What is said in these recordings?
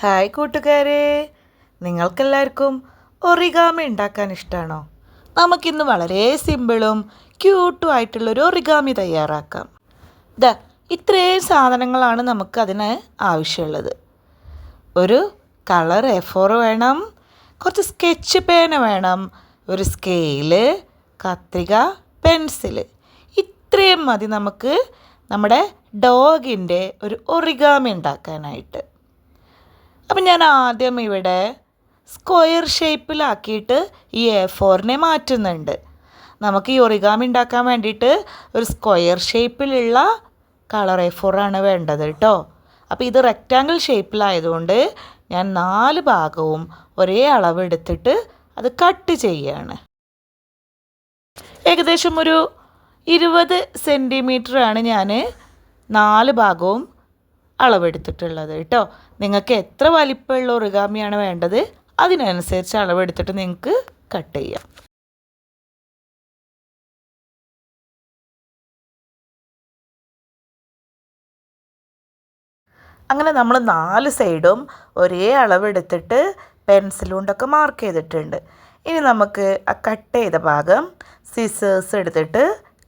Hi കൂട്ടുകാരെ. നിങ്ങൾക്കെല്ലാവർക്കും origami ഉണ്ടാക്കാൻ ഇഷ്ടമാണോ നമുക്കിന്ന് വളരെ സിമ്പിളും ക്യൂട്ടും ആയിട്ടുള്ളൊരു ഒറിഗാമി തയ്യാറാക്കാം. ഇതാ ഇത്രയും സാധനങ്ങളാണ് നമുക്ക് അതിന് ആവശ്യമുള്ളത്. ഒരു കളർ എ ഫോർ വേണം കുറച്ച് സ്കെച്ച് പേന വേണം ഒരു സ്കെയിൽ കത്രിക പെൻസിൽ. ഇത്രയും മതി നമുക്ക് നമ്മുടെ ഡോഗിന്റെ ഒരു ഒറിഗാമി ഉണ്ടാക്കാനായിട്ട്. അപ്പം ഞാൻ ആദ്യം ഇവിടെ സ്ക്വയർ ഷേപ്പിലാക്കിയിട്ട് ഈ എ ഫോറിനെ മാറ്റുന്നുണ്ട്. നമുക്ക് ഈ ഒറിഗാമി ഉണ്ടാക്കാൻ വേണ്ടിയിട്ട് ഒരു സ്ക്വയർ ഷേപ്പിലുള്ള കളർ എ ഫോറാണ് വേണ്ടത് കേട്ടോ. അപ്പോൾ ഇത് റെക്റ്റാങ്കിൾ ഷേപ്പിലായതുകൊണ്ട് ഞാൻ നാല് ഭാഗവും ഒരേ അളവെടുത്തിട്ട് അത് കട്ട് ചെയ്യാണ്. ഏകദേശം ഒരു ഇരുപത് സെന്റിമീറ്ററാണ് ഞാൻ നാല് ഭാഗവും അളവെടുത്തിട്ടുള്ളത് കേട്ടോ. നിങ്ങൾക്ക് എത്ര വലിപ്പമുള്ള ഒറിഗാമിയാണ് വേണ്ടത്? അതിനനുസരിച്ച് അളവെടുത്തിട്ട് നിങ്ങൾക്ക് കട്ട് ചെയ്യാം. അങ്ങനെ നമ്മൾ നാല് സൈഡും ഒരേ അളവെടുത്തിട്ട് പെൻസിൽ കൊണ്ടൊക്കെ മാർക്ക് ചെയ്തിട്ടുണ്ട്. ഇനി നമുക്ക് ആ കട്ട് ചെയ്ത ഭാഗം സിസേഴ്സ് എടുത്തിട്ട്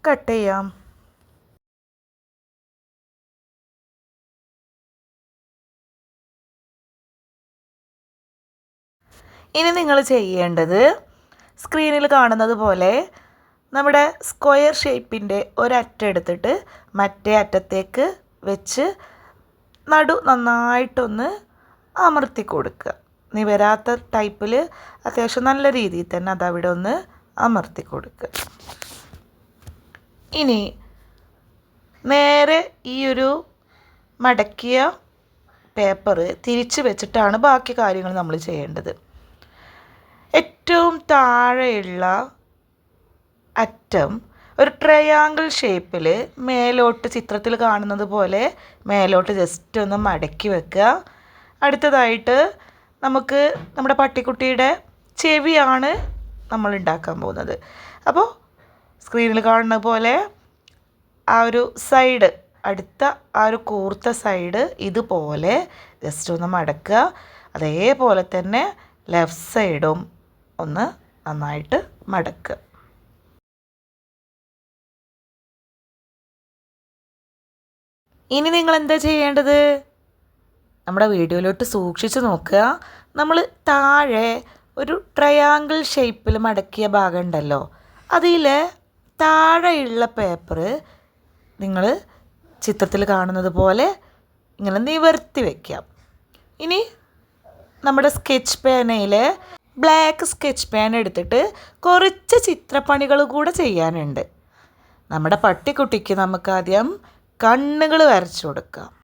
കട്ട് ചെയ്യാം. ഇനി നിങ്ങൾ ചെയ്യേണ്ടത് സ്ക്രീനിൽ കാണുന്നത് പോലെ നമ്മുടെ സ്ക്വയർ ഷേപ്പിന്റെ ഒരറ്റം എടുത്തിട്ട് മറ്റേ അറ്റത്തേക്ക് വെച്ച് നടു നന്നായിട്ടൊന്ന് അമർത്തി കൊടുക്കുക. നിവരാത്ത ടൈപ്പിൽ അത്യാവശ്യം നല്ല രീതിയിൽ തന്നെ അതവിടെ ഒന്ന് അമർത്തി കൊടുക്കുക. ഇനി നേരെ ഈ ഒരു മടക്കിയ പേപ്പർ തിരിച്ച് വെച്ചിട്ടാണ് ബാക്കി കാര്യങ്ങൾ നമ്മൾ ചെയ്യേണ്ടത്. ഏറ്റവും താഴെയുള്ള അറ്റം ഒരു ട്രയാങ്കിൾ ഷേപ്പിൽ മേലോട്ട് ചിത്രത്തിൽ കാണുന്നത് പോലെ മേലോട്ട് ജസ്റ്റ് ഒന്ന് മടക്കി വെക്കുക. അടുത്തതായിട്ട് നമുക്ക് നമ്മുടെ പട്ടിക്കുട്ടിയുടെ ചെവിയാണ് നമ്മൾ ഉണ്ടാക്കാൻ പോകുന്നത്. അപ്പോൾ സ്ക്രീനിൽ കാണുന്ന പോലെ ആ ഒരു സൈഡ് അടുത്ത ആ ഒരു കൂർത്ത സൈഡ് ഇതുപോലെ ജസ്റ്റ് ഒന്ന് മടക്കുക. അതേപോലെ തന്നെ ലെഫ്റ്റ് സൈഡും ഒന്ന് നന്നായിട്ട് മടക്കുക ഇനി നിങ്ങൾ എന്താ ചെയ്യേണ്ടത്? നമ്മുടെ വീഡിയോയിലോട്ട് സൂക്ഷിച്ച് നോക്കുക. നമ്മൾ താഴെ ഒരു ട്രയാങ്കിൾ ഷേപ്പിൽ മടക്കിയ ഭാഗം ഉണ്ടല്ലോ. അതിൽ താഴെയുള്ള പേപ്പർ നിങ്ങൾ ചിത്രത്തിൽ കാണുന്നത് പോലെ ഇങ്ങനെ നിവർത്തി വയ്ക്കാം ഇനി നമ്മുടെ സ്കെച്ച് പേനയിൽ ബ്ലാക്ക് സ്കെച്ച് പേൻ എടുത്തിട്ട് കുറച്ച് ചിത്രപ്പണികൾ കൂടെ ചെയ്യാനുണ്ട്. നമ്മുടെ പട്ടിക്കുട്ടിക്ക് നമുക്കാദ്യം കണ്ണുകൾ വരച്ചു കൊടുക്കാം.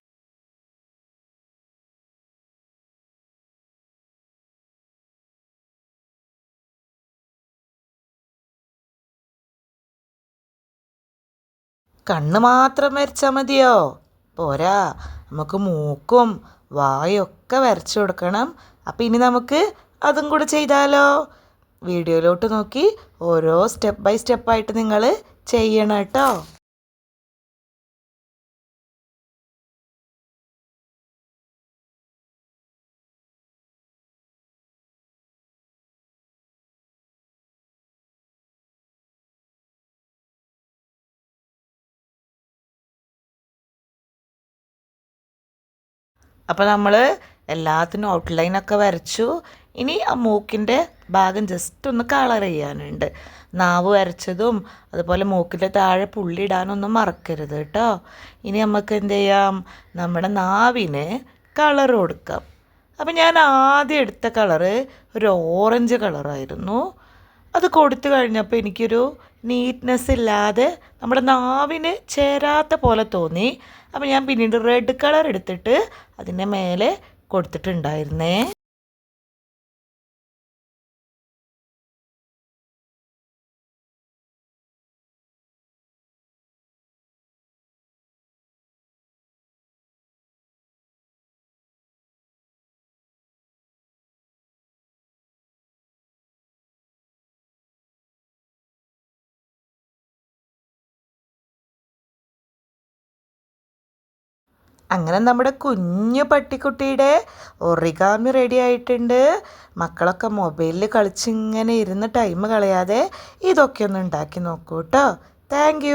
കണ്ണ് മാത്രം വരച്ചാൽ മതിയോ? പോരാ നമുക്ക് മൂക്കും വായൊക്കെ വരച്ചു കൊടുക്കണം. അപ്പം ഇനി നമുക്ക് അതും കൂടെ ചെയ്താലോ? വീഡിയോയിലോട്ട് നോക്കി ഓരോ സ്റ്റെപ്പ് ബൈ സ്റ്റെപ്പായിട്ട് നിങ്ങൾ ചെയ്യണം കേട്ടോ. അപ്പോൾ നമ്മൾ എല്ലാത്തിനും ഔട്ട്ലൈനൊക്കെ വരച്ചു. ഇനി ആ മൂക്കിന്റെ ഭാഗം ജസ്റ്റ് ഒന്ന് കളർ ചെയ്യാനുണ്ട്. നാവ് വരച്ചതും അതുപോലെ മൂക്കിന്റെ താഴെ പുള്ളി ഇടാനൊന്നും മറക്കരുത് കേട്ടോ. ഇനി നമുക്ക് എന്ത് ചെയ്യാം? നമ്മുടെ നാവിന് കളർ കൊടുക്കാം. അപ്പം ഞാൻ ആദ്യം എടുത്ത കളറ് ഒരു ഓറഞ്ച് കളറായിരുന്നു അത് കൊടുത്തു കഴിഞ്ഞപ്പോൾ എനിക്കൊരു നീറ്റ്നെസ് ഇല്ലാതെ നമ്മുടെ നാവിന് ചേരാത്ത പോലെ തോന്നി. അപ്പോൾ ഞാൻ പിന്നീട് റെഡ് കളർ എടുത്തിട്ട് അതിന്റെ മേലെ കൊടുത്തിട്ടുണ്ടായിരുന്നേ. അങ്ങനെ നമ്മുടെ കുഞ്ഞു പട്ടിക്കുട്ടിയുടെ ഒറിഗാമി റെഡി ആയിട്ടുണ്ട്. മക്കളൊക്കെ മൊബൈലിൽ കളിച്ചിങ്ങനെ ഇരുന്ന് ടൈം കളയാതെ ഇതൊക്കെ ഒന്ന് ഉണ്ടാക്കി നോക്കൂ കേട്ടോ താങ്ക്